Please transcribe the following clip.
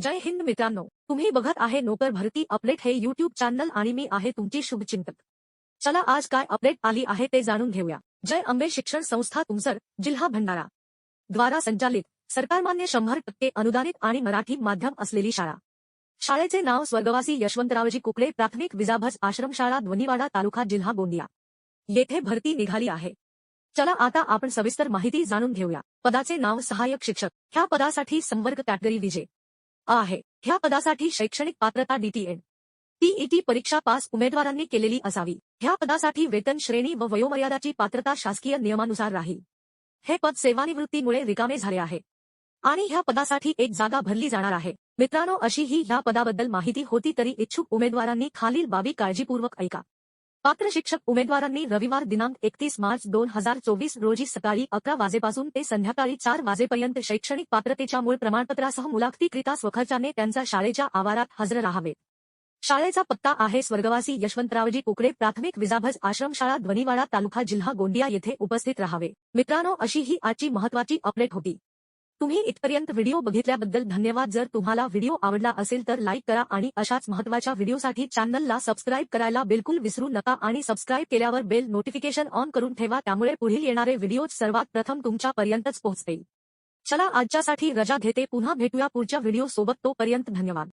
जय हिंद मित्रांनो. तुम्ही बघत आहे नोकर भरती अपडेट हे युट्यूब चॅनल आणि मी आहे तुमची शुभचिंतक. चला आज काय अपडेट आली आहे ते जाणून घेऊया. जय अंबे शिक्षण संस्था तुमसर जिल्हा भंडारा. द्वारा संचालित सरकारमान्य शंभर टक्के अनुदानित आणि मराठी माध्यम असलेली शाळा. शाळेचे नाव स्वर्गवासी यशवंतरावजी कुकडे प्राथमिक विजाभज आश्रमशाळा ध्वनिवाडा तालुका जिल्हा गोंदिया. येथे भरती निघाली आहे. चला आता आपण सविस्तर माहिती जाणून घेऊया. पदाचे नाव सहाय्यक शिक्षक. ह्या पदासाठी संवर्ग कॅटेगरी विजे आहे. ह्या पदासाठी शैक्षणिक पात्रता डीटीएन टीईटी परीक्षा पास उमेदवारांनी केलेली असावी. ह्या पदासाठी वेतन श्रेणी व वयोमर्यादाची पात्रता शासकीय नियमानुसार राहील. हे पद सेवानिवृत्तीमुळे रिकामे झाले आहे. आणि ह्या पदासाठी एक जागा भरली जाणार आहे. मित्रांनो अशी ही ह्या पदाबद्दल माहिती होती तरी इच्छुक उमेदवारांनी खालील बाबी काळजीपूर्वक ऐका. पात्र शिक्षक उमेदवारांनी रविवार दिनांक एकतीस मार्च दोन हजार चोवीस रोजी सकाळी अकरा वाजेपासून ते संध्याकाळी चार वाजेपर्यंत शैक्षणिक पात्रतेच्या मूळ प्रमाणपत्रासह मुलाखतीकरिता स्वखर्चाने त्यांचा शाळेच्या आवारात हजर राहावे. शाळेचा पत्ता आहे स्वर्गवासी यशवंतरावजी कुकडे प्राथमिक विजाभज आश्रमशाळा ध्वनिवाडा तालुका जिल्हा गोंदिया येथे उपस्थित राहावे. मित्रांनो अशी ही आजची महत्वाची अपडेट होती. तुम्ही इथपर्यंत व्हिडिओ बघितल्याबद्दल धन्यवाद. जर तुम्हाला व्हिडिओ आवडला असेल तर लाईक करा आणि अशाच महत्त्वाच्या व्हिडिओसाठी चॅनलला सबस्क्राईब करायला बिलकुल विसरू नका आणि सबस्क्राईब केल्यावर बेल नोटिफिकेशन ऑन करून ठेवा. त्यामुळे पुढील येणारे व्हिडिओज सर्वात प्रथम तुमच्यापर्यंतच पोहोचतील. चला आजच्यासाठी रजा घेते. पुन्हा भेटूया पुढच्या व्हिडिओ सोबत तोपर्यंत धन्यवाद.